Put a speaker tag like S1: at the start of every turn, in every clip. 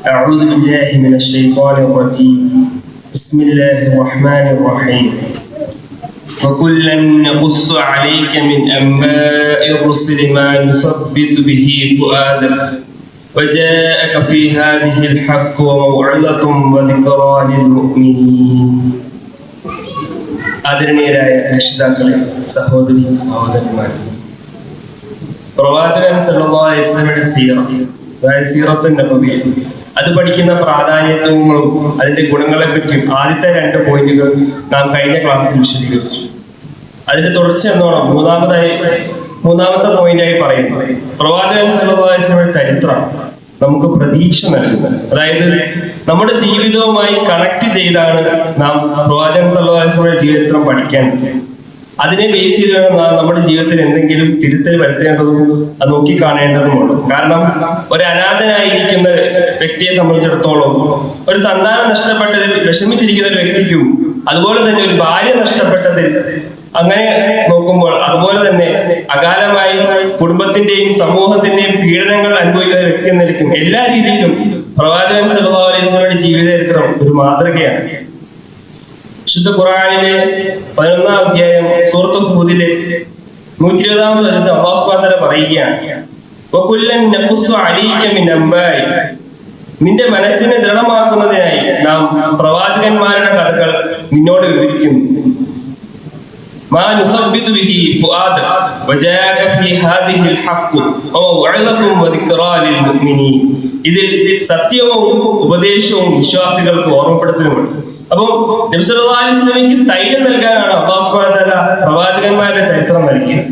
S1: أعوذ بالله من الشيطان الرجيم بسم الله الرحمن الرحيم وكلا نقص عليك من أنباء الرسل ما نثبت به فؤادك وجاءك في هذه الحق وموعظة وذكرى للمؤمنين ആദരണീയരായ രക്ഷിതാക്കളെ സഹോദരി സഹോദരന്മാരെ പ്രവാചകൻ സല്ലല്ലാഹു അലൈഹി വസല്ലമയുടെ സീറ അതായത് സീറത്തുൻ നബവിയ അത് പഠിക്കുന്ന പ്രാധാന്യത്വങ്ങളും അതിന്റെ ഗുണങ്ങളെ പറ്റിയും ആദ്യത്തെ രണ്ട് പോയിന്റുകൾ നാം കഴിഞ്ഞ ക്ലാസ്സിൽ വിശദീകരിച്ചു. അതിന്റെ തുടർച്ച എന്നോണം മൂന്നാമതായി മൂന്നാമത്തെ പോയിന്റായി പറയുന്നത് പ്രവാചകൻ വസല്ലമയുടെ ചരിത്രം നമുക്ക് പ്രതീക്ഷ നൽകുന്നത്. അതായത് നമ്മുടെ ജീവിതവുമായി കണക്ട് ചെയ്താണ് നാം പ്രവാചകൻ വസല്ലമയുടെ ചരിത്രം പഠിക്കേണ്ടത് അതിനെ ബേസ് ചെയ്ത് നാം നമ്മുടെ ജീവിതത്തിൽ എന്തെങ്കിലും തിരുത്തൽ വരുത്തേണ്ടതും അത് നോക്കി കാണേണ്ടതുമുണ്ട്. കാരണം ഒരു അനാഥനായിരിക്കുന്ന വ്യക്തിയെ സംബന്ധിച്ചിടത്തോളം ഒരു സന്താനം നഷ്ടപ്പെട്ടതിൽ വിഷമിച്ചിരിക്കുന്ന ഒരു വ്യക്തിക്കും അതുപോലെ തന്നെ ഒരു ഭാര്യ നഷ്ടപ്പെട്ടതിൽ അങ്ങനെ നോക്കുമ്പോൾ അതുപോലെ തന്നെ അകാലമായി കുടുംബത്തിന്റെയും സമൂഹത്തിന്റെയും പീഡനങ്ങൾ അനുഭവിക്കുന്ന വ്യക്തി എന്ന നിലയ്ക്കും എല്ലാ രീതിയിലും പ്രവാചകൻ സല്ലല്ലാഹു അലൈഹി ചരിത്രം ഒരു മാതൃകയാണ്. വിശുദ്ധ ഖുറാനിലെ പതിനൊന്നാം അധ്യായം സൂറത്ത് ഹൂദിലെ നൂറ്റി ഇരുപതാമത് വശത്ത് അബ്ബാസ്വാദര പറയുകയാണ്. നിന്റെ മനസ്സിനെ ദൃഢമാക്കുന്നതിനായി നാം പ്രവാചകന്മാരുടെ കഥകൾ നിന്നോട് വിവരിക്കുന്നു. ഇതിൽ സത്യവും ഉപദേശവും വിശ്വാസികൾക്ക് ഓർമ്മപ്പെടുത്തുന്നുണ്ട്. അപ്പം നബിസ്വല്ലാസ്ലമിക്ക് സ്ഥൈര്യം നൽകാനാണ് അള്ളാഹുസ്വാല പ്രവാചകന്മാരുടെ ചരിത്രം നൽകിയത്.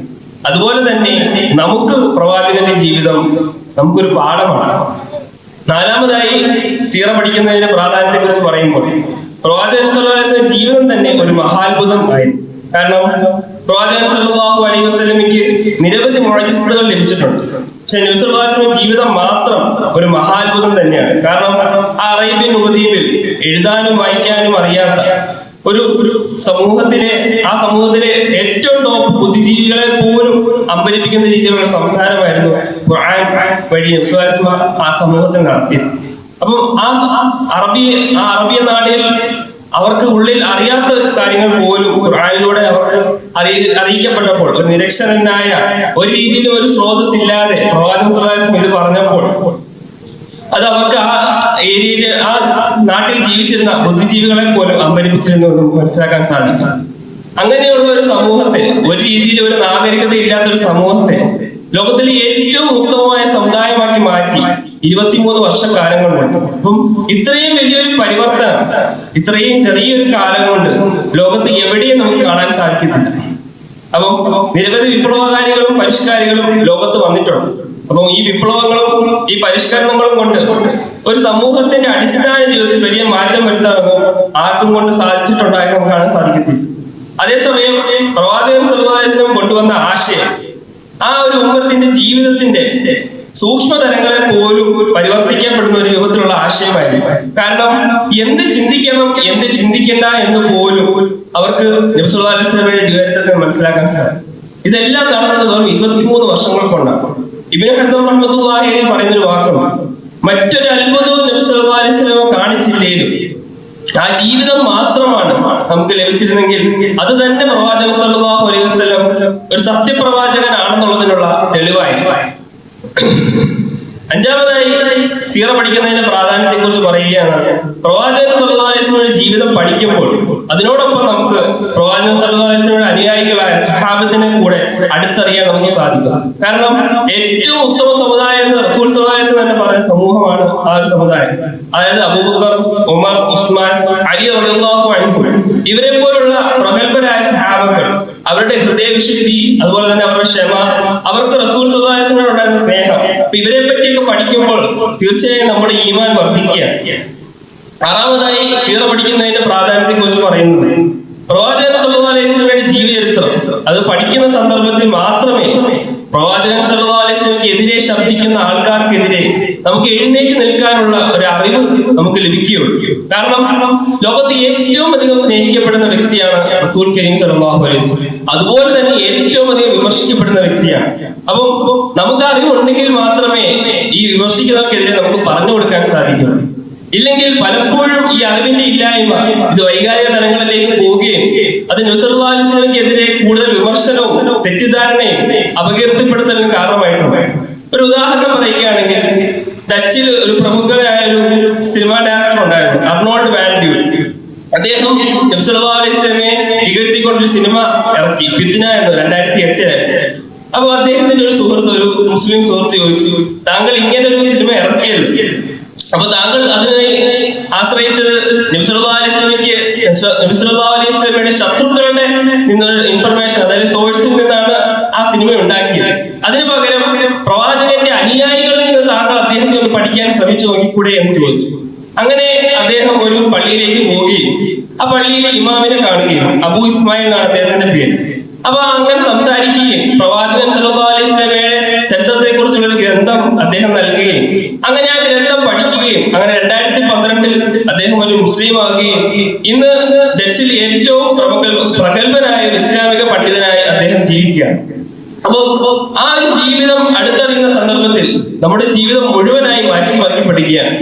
S1: അതുപോലെ തന്നെ നമുക്ക് പ്രവാചകന്റെ ജീവിതം നമുക്കൊരു പാഠമാണ്. നാലാമതായി സീറ പഠിക്കുന്നതിന്റെ പ്രാധാന്യത്തെ കുറിച്ച് പറയുമ്പോൾ പ്രവാചകൻ സല്ലാസ്ലം ജീവിതം തന്നെ ഒരു മഹാത്ഭുതം ആയിരുന്നു. കാരണം പ്രവാചകൻ സല്ലല്ലാഹു അലൈഹി വസല്ലമയ്ക്ക് നിരവധി മുഴജിസ്തകൾ ലഭിച്ചിട്ടുണ്ട്. പക്ഷെ നബിസ്വല്ലാസ്ലം ജീവിതം മാത്രം ഒരു മഹാത്ഭുതം തന്നെയാണ്. കാരണം ആ അറേബ്യൻ ഉപദ്വീപിൽ എഴുതാനും വായിക്കാനും അറിയാത്ത ഒരു സമൂഹത്തിലെ ആ സമൂഹത്തിലെ ഏറ്റവും ടോപ്പ് ബുദ്ധിജീവികളെ പോലും അമ്പരിപ്പിക്കുന്ന രീതിയിലുള്ള സംസാരമായിരുന്നു ഖുർആൻ വഴി നബിസ്വലാസ്മ ആ സമൂഹത്തിൽ നടത്തിയത്. അപ്പം ആ അറബി ആ അറബിയ നാടിൽ അവർക്ക് ഉള്ളിൽ അറിയാത്ത കാര്യങ്ങൾ പോലും ഖുർആാനിലൂടെ അവർക്ക് അറിയ അറിയിക്കപ്പെട്ടപ്പോൾ ഒരു നിരക്ഷരനായ ഒരു രീതിയിൽ ഒരു സ്രോതസ് ഇല്ലാതെ പ്രവാചകൻ ഇത് പറഞ്ഞപ്പോൾ അത് അവർക്ക് ആ ഏരിയയിൽ ആ നാട്ടിൽ ജീവിച്ചിരുന്ന ബുദ്ധിജീവികളെ പോലും അമ്പരിപ്പിച്ചിരുന്നു എന്ന് മനസ്സിലാക്കാൻ സാധിക്കും. അങ്ങനെയുള്ള ഒരു സമൂഹത്തെ ഒരു രീതിയിൽ ഒരു നാഗരികത ഇല്ലാത്ത ഒരു സമൂഹത്തെ ലോകത്തിലെ ഏറ്റവും ഉത്തമമായ സമുദായമാക്കി മാറ്റി ഇരുപത്തിമൂന്ന് വർഷക്കാലങ്ങൾ കൊണ്ട് അപ്പം ഇത്രയും വലിയൊരു പരിവർത്തനം ഇത്രയും ചെറിയൊരു കാലം കൊണ്ട് ലോകത്ത് എവിടെയും നമുക്ക് കാണാൻ സാധിക്കത്തില്ല. അപ്പം നിരവധി വിപ്ലവകാരികളും പരിഷ്കാരികളും ലോകത്ത് വന്നിട്ടുണ്ട്. അപ്പം ഈ വിപ്ലവങ്ങളും ഈ പരിഷ്കരണങ്ങളും കൊണ്ട് ഒരു സമൂഹത്തിന്റെ അടിസ്ഥാന ജീവിതത്തിൽ വലിയ മാറ്റം വരുത്താമെന്ന് ആർക്കും കൊണ്ട് സാധിച്ചിട്ടുണ്ടായി നമുക്ക് കാണാൻ സാധിക്കത്തില്ല. അതേസമയം പ്രവാചകൻ സമുദായം കൊണ്ടുവന്ന ആശയം ആ ഒരു ഉമ്മത്തിന്റെ ജീവിതത്തിന്റെ സൂക്ഷ്മതലങ്ങളെ പോലും പരിവർത്തിക്കപ്പെടുന്ന ഒരു യുഗത്തിലുള്ള ആശയമായിരുന്നു കാരണം എന്ത് ചിന്തിക്കണം എന്ത് ചിന്തിക്കണ്ട എന്ന് പോലും അവർക്ക് നബിസുല്ലാ അലിസ്ലാമിയുടെ ജീവിതത്തെ മനസ്സിലാക്കാൻ സാധിക്കും. ഇതെല്ലാം നടന്നത് വെറും ഇരുപത്തിമൂന്ന് വർഷങ്ങൾ കൊണ്ടാണ്. ഇബിൻ ഹസൻ റഹ്മത്തുള്ളാഹി പറയുന്ന ഒരു വാക്കുണ്ട്. മറ്റൊരു അത്ഭുതവും നബി അലൈഹി കാണിച്ചില്ലേലും ആ ജീവിതം മാത്രമാണ് നമുക്ക് ലഭിച്ചിരുന്നെങ്കിൽ അത് തന്നെ പ്രവാചകൻ സല്ലല്ലാഹു അലൈഹി വസല്ലം ഒരു സത്യപ്രവാചകനാണെന്നുള്ളതിനുള്ള തെളിവായി. അഞ്ചാമതായി സീറ പഠിക്കുന്നതിന്റെ പ്രാധാന്യത്തെ കുറിച്ച് പറയുകയാണ് അലൈഹി വസല്ലമയുടെ ജീവിതം പഠിക്കുമ്പോൾ അതിനോടൊപ്പം നമുക്ക് പ്രവാചകൻ വസല്ലമയുടെ അനുയായികളായ സഹാബത്തിനെ കൂടെ അടുത്തറിയാൻ നമുക്ക് സാധിക്കും. കാരണം ഏറ്റവും ഉത്തമ സമുദായം എന്ന് റസൂൽ വസല്ലം തന്നെ പറഞ്ഞ സമൂഹമാണ് ആ ഒരു സമുദായം. അതായത് അബൂബക്കർ ഉമർ ഉസ്മാൻ അലി റളിയല്ലാഹു അൻഹു. ഇവരെ പോലുള്ള പ്രഗത്ഭരായ സഹാബങ്ങൾ അവരുടെ ഹൃദയവിശുദ്ധി അതുപോലെ തന്നെ അവരുടെ ക്ഷമ അവർക്ക് റസൂൽ സല്ലല്ലാഹു അലൈഹി വസല്ലം ഉണ്ടായിരുന്ന സ്നേഹം അപ്പൊ ഇവരെ പറ്റിയൊക്കെ പഠിക്കുമ്പോൾ തീർച്ചയായും നമ്മുടെ ഈമാൻ വർദ്ധിക്കുകയാണ്. ആറാമതായി സീറ പഠിക്കുന്നതിന്റെ പ്രാധാന്യത്തെ കുറിച്ച് പറയുന്നത് പ്രവാചകൻ അലൈഹി വസല്ലമയുടെ ജീവചരിത്രം. അത് പഠിക്കുന്ന സന്ദർഭത്തിൽ മാത്രമേ പ്രവാചകൻ വസല്ലമയ്ക്ക് എതിരെ ശബ്ദിക്കുന്ന ആൾക്കാർക്കെതിരെ നമുക്ക് എഴുന്നേറ്റ് നിൽക്കാനുള്ള ഒരു അറിവ് നമുക്ക് ലഭിക്കുകയുള്ളൂ. കാരണം ലോകത്ത് ഏറ്റവും അധികം സ്നേഹിക്കപ്പെടുന്ന വ്യക്തിയാണ് റസൂൽ കരീം സലാഹു അലൈസ് അതുപോലെ തന്നെ ഏറ്റവും അധികം വിമർശിക്കപ്പെടുന്ന വ്യക്തിയാണ്. അപ്പം നമുക്ക് അറിവുണ്ടെങ്കിൽ മാത്രമേ ഈ വിമർശിക്കുന്നവർക്കെതിരെ നമുക്ക് പറഞ്ഞു കൊടുക്കാൻ സാധിക്കണം ഇല്ലെങ്കിൽ പലപ്പോഴും ഈ അറിവിന്റെ ഇല്ലായ്മ ഇത് വൈകാരിക തലങ്ങളിലേക്ക് പോവുകയും അത് നുസർവാലിസ്ലമിക്കെതിരെ കൂടുതൽ വിമർശനവും തെറ്റിദ്ധാരണയും അപകീർത്തിപ്പെടുത്തലിനും കാരണമായിട്ടുണ്ട്. ഒരു ഉദാഹരണം പറയുകയാണെങ്കിൽ ഡച്ചിൽ ഒരു പ്രമുഖനായ ഒരു സിനിമാ ഡയറക്ടർ ഉണ്ടായിരുന്നു അർണോൾഡ് വാൻഡ്യൂൽ. അദ്ദേഹം നബ്സല്ലാസ്ലമെ ഇകഴ്ത്തിക്കൊണ്ടൊരു സിനിമ ഇറക്കി ഫിദ്ന എന്ന് രണ്ടായിരത്തി എട്ടിൽ. അപ്പൊ അദ്ദേഹത്തിന്റെ ഒരു സുഹൃത്ത് ഒരു മുസ്ലിം സുഹൃത്ത് ചോദിച്ചു താങ്കൾ ഇങ്ങനെ ഒരു സിനിമ ഇറക്കിയത് അപ്പൊ താങ്കൾ അതിനെ ആശ്രയിച്ചത് നബിസ്വല്ലാ അലൈഹി ശത്രുക്കളുടെ നിന്നൊരു ഇൻഫർമേഷൻ അതായത് സോഴ്സിൽ നിന്നാണ് ആ സിനിമ ഉണ്ടാക്കിയത്. അതിനു പകരം പ്രവാചകന്റെ അനുയായികളിൽ നിന്ന് താങ്കൾ അദ്ദേഹത്തെ ഒന്ന് പഠിക്കാൻ ശ്രമിച്ചു നോക്കിക്കൂടെ എന്ന് ചോദിച്ചു. അങ്ങനെ അദ്ദേഹം ഒരു പള്ളിയിലേക്ക് പോവുകയും ആ പള്ളിയിലെ ഇമാമിനെ കാണുകയും അബു ഇസ്മായിൽ എന്നാണ് അദ്ദേഹത്തിന്റെ പേര്. അപ്പൊ അങ്ങനെ സംസാരിക്കുകയും പ്രവാചകൻ സല്ലല്ലാഹു അലൈഹി ചരിത്രത്തെ കുറിച്ചുള്ള ഒരു ഗ്രന്ഥം അദ്ദേഹം നൽകുകയും അങ്ങനെ ആ ഗ്രന്ഥം പഠിക്കുകയും അങ്ങനെ രണ്ടായിരത്തി പന്ത്രണ്ടിൽ അദ്ദേഹം ഒരു മുസ്ലിം ആകുകയും ഇന്ന് ഡച്ചിൽ ഏറ്റവും പ്രമുഖ പ്രഗത്ഭനായ ഒരു ഇസ്ലാമിക പണ്ഡിതനായി അദ്ദേഹം ജീവിക്കുകയാണ്. അപ്പോ ആ ഒരു ജീവിതം അടുത്തറിയുന്ന സന്ദർഭത്തിൽ നമ്മുടെ ജീവിതം മുഴുവനായി മാറ്റി മാറ്റി പഠിക്കുകയാണ്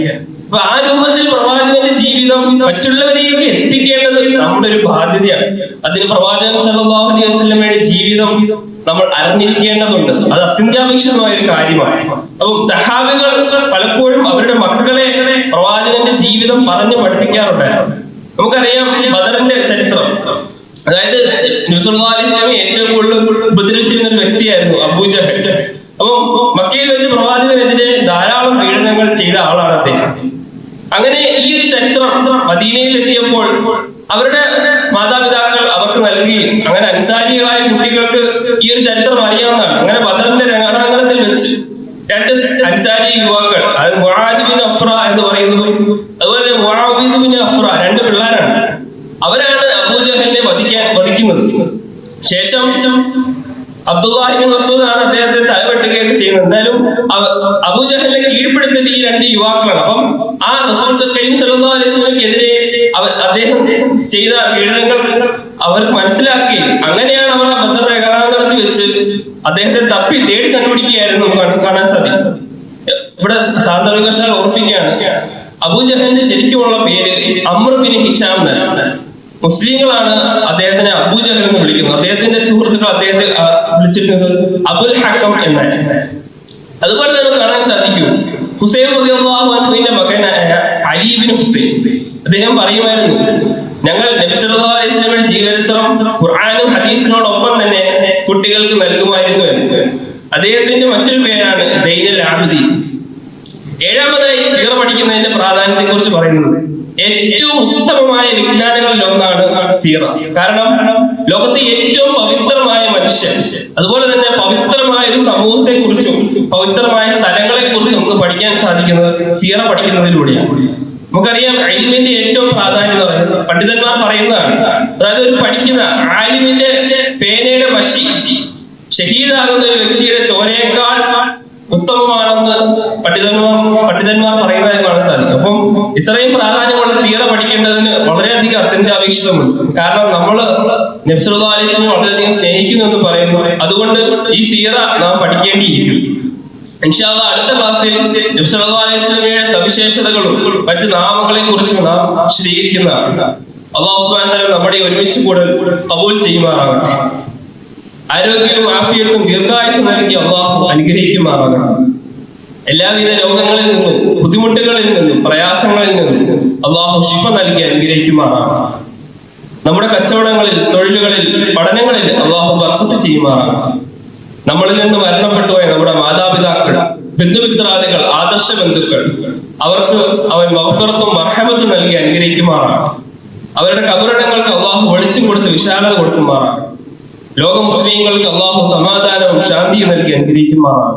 S1: അപ്പൊ ആ രൂപത്തിൽ പ്രവാചകന്റെ ജീവിതം മറ്റുള്ളവരിലേക്ക് എത്തിക്കേണ്ടത് നമ്മുടെ ഒരു ബാധ്യതയാണ്. അതിന് പ്രവാചകൻ സല്ലല്ലാഹു അലൈഹി വസല്ലമയുടെ ജീവിതം നമ്മൾ അറിഞ്ഞിരിക്കേണ്ടതുണ്ട്. അത് അത്യന്താപേക്ഷിതമായ ഒരു കാര്യമാണ്. അപ്പം സഹാബികൾ പലപ്പോഴും അവരുടെ മക്കളെ പ്രവാചകന്റെ ജീവിതം പറഞ്ഞു പഠിപ്പിക്കാറുണ്ടായിരുന്നു നമുക്കറിയാം ബദറിന്റെ ചരിത്രം. അതായത് വസല്ലമയെ ഏറ്റവും കൂടുതൽ ഉപദ്രവിച്ചിരുന്ന ഒരു വ്യക്തിയായിരുന്നു അബൂജഹൽ. അപ്പം മക്കയിൽ വെച്ച് പ്രവാചകനെതിരെ ധാരാളം പീഡനങ്ങൾ ചെയ്ത ആളാണ് അദ്ദേഹം. അങ്ങനെ ഈ ഒരു ചരിത്രം മദീനയിൽ എത്തിയപ്പോൾ അവരുടെ മാതാപിതാക്കൾ അവർക്ക് നൽകുകയും അങ്ങനെ അൻസാരികളായ കുട്ടികൾക്ക് ഈ ഒരു ചരിത്രം അറിയാവുന്നതാണ്. അങ്ങനെ ബദറിന്റെ രണാങ്കണത്തിൽ വെച്ച് രണ്ട് അൻസാരി യുവാക്കൾ അത് മുആദ് അഫ്ര എന്ന് പറയുന്നതും അതുപോലെ മുആവിദ് അഫ്ര രണ്ട് പിള്ളേരാണ്. അവരാണ് അബൂജഹലിനെ വധിക്കാൻ വധിക്കുന്നത്. ശേഷം അബ്ദുല്ലാഹിബിൻ മസൂദ് ആണ് അദ്ദേഹത്തെ തലവെട്ടുകയൊക്കെ ചെയ്യുന്നത്. എന്തായാലും അബൂജഹലിനെ കീഴ്പ്പെടുത്തിയത് ഈ രണ്ട് യുവാക്കളാണ്. അപ്പം ആ റസൂൽ കരീം സല്ലല്ലാഹു അലൈഹി അവർ അദ്ദേഹം ചെയ്ത പീഡനങ്ങൾ അവർ മനസ്സിലാക്കി അദ്ദേഹത്തെ തപ്പി തേടി കണ്ടുപിടിക്കുകയായിരുന്നു കാണാൻ- സാധിക്കും. ഇവിടെ സാന്ദർഭികശാൽ ഓർപ്പിക്കുകയാണ് അബൂജഹലിന്റെ ശരിക്കുമുള്ള പേര് അമ്ര ബിൻ ഹിഷാം എന്നാണ്. മുസ്ലിങ്ങളാണ് അദ്ദേഹത്തിനെ അബൂജഹൽ എന്ന് വിളിക്കുന്നത്. അദ്ദേഹത്തിന്റെ സുഹൃത്തുക്കൾ അദ്ദേഹത്തെ വിളിച്ചിരുന്നത് അബുൽ ഹക്കം എന്നാണ്. അതുപോലെ തന്നെ കാണാൻ സാധിക്കും ഹുസൈൻ അൻഹുവിന്റെ മകനായ അലീബിൻ ഹുസൈൻ. അദ്ദേഹം പറയുമായിരുന്നു ഞങ്ങൾ നബി സല്ലല്ലാഹു അലൈഹി ജീവചരിത്രം ഖുർആാനും ഹദീസിനോടൊപ്പം കുട്ടികൾക്ക് നൽകുമായിരുന്നു എന്ന്. അദ്ദേഹത്തിന്റെ മറ്റൊരു പേരാണ് സൈനൽ ആബിദി ഏഴാമതായി സീറ പഠിക്കുന്നതിന്റെ പ്രാധാന്യത്തെ കുറിച്ച് പറയുന്നത്. ഏറ്റവും ഉത്തമമായ വിജ്ഞാനങ്ങളിൽ ഒന്നാണ് സീറ കാരണം ലോകത്തെ ഏറ്റവും പവിത്രമായ മനുഷ്യൻ. അതുപോലെ തന്നെ പവിത്രമായ ഒരു സമൂഹത്തെ കുറിച്ചും പവിത്രമായ സ്ഥലങ്ങളെ കുറിച്ചും നമുക്ക് പഠിക്കാൻ സാധിക്കുന്നത് സീറ പഠിക്കുന്നതിലൂടെയാണ്. നമുക്കറിയാം അയിലിന്റെ ഏറ്റവും പ്രാധാന്യം എന്ന് പറയുന്നത് പണ്ഡിതന്മാർ പറയുന്നതാണ് അതായത് ഒരു പഠിക്കുന്ന ആലിമിന്റെ പേനയുടെ വശി ഷഹീദാകുന്ന ഒരു വ്യക്തിയുടെ ചോരയേക്കാൾ ഉത്തമമാണെന്ന് പണ്ഡിതന്മാർ പണ്ഡിതന്മാർ പറയുന്നതായി കാണാൻ സാധിക്കും അപ്പം ഇത്രയും പ്രാധാന്യമുള്ള സീറ പഠിക്കേണ്ടതിന് വളരെയധികം അത്യന്താപേക്ഷിതമുണ്ട് കാരണം നമ്മൾ നബ്സുല്ലാ വളരെയധികം സ്നേഹിക്കുന്നു എന്ന് പറയുന്നു. അതുകൊണ്ട് ഈ സീറ നാം പഠിക്കേണ്ടിയിരിക്കും ഇൻഷാല്ല അടുത്ത ക്ലാസ്സിൽ നബ്സുല്ലാ സവിശേഷതകളും മറ്റ് നാമങ്ങളെ കുറിച്ചും നാം വിശദീകരിക്കുന്നതാണ്. അള്ളാഹു സുബ്ഹാനഹു നമ്മുടെ ഒരുമിച്ച് കൂടൽ കബൂൽ ചെയ്യുമാറാകട്ടെ. ആരോഗ്യവും ആഫിയത്തും ദീർഘായുസ് നൽകി അള്ളാഹു അനുഗ്രഹിക്കുമാറാകണം എല്ലാവിധ രോഗങ്ങളിൽ നിന്നും ബുദ്ധിമുട്ടുകളിൽ നിന്നും പ്രയാസങ്ങളിൽ നിന്നും അള്ളാഹു ശിഫ നൽകി അനുഗ്രഹിക്കുമാറാണ് നമ്മുടെ കച്ചവടങ്ങളിൽ തൊഴിലുകളിൽ പഠനങ്ങളിൽ അള്ളാഹു വർക്കത്ത് ചെയ്യുമാറാണ് നമ്മളിൽ നിന്ന് മരണപ്പെട്ടുപോയ നമ്മുടെ മാതാപിതാക്കൾ ബന്ധുമിത്രാദികൾ ആദർശ ബന്ധുക്കൾ അവർക്ക് അവൻ മഹഫറത്തും മർഹമത്തും നൽകി അനുഗ്രഹിക്കുമാറാണ് അവരുടെ കബറിടങ്ങൾക്ക് അള്ളാഹു വെളിച്ചം കൊടുത്ത് വിശാലത കൊടുക്കുമാറാണ് ലോക മുസ്ലിങ്ങൾക്ക് അള്ളാഹു സമാധാനവും ശാന്തിയും നൽകി അനുഗ്രഹിക്കുമാറാണ്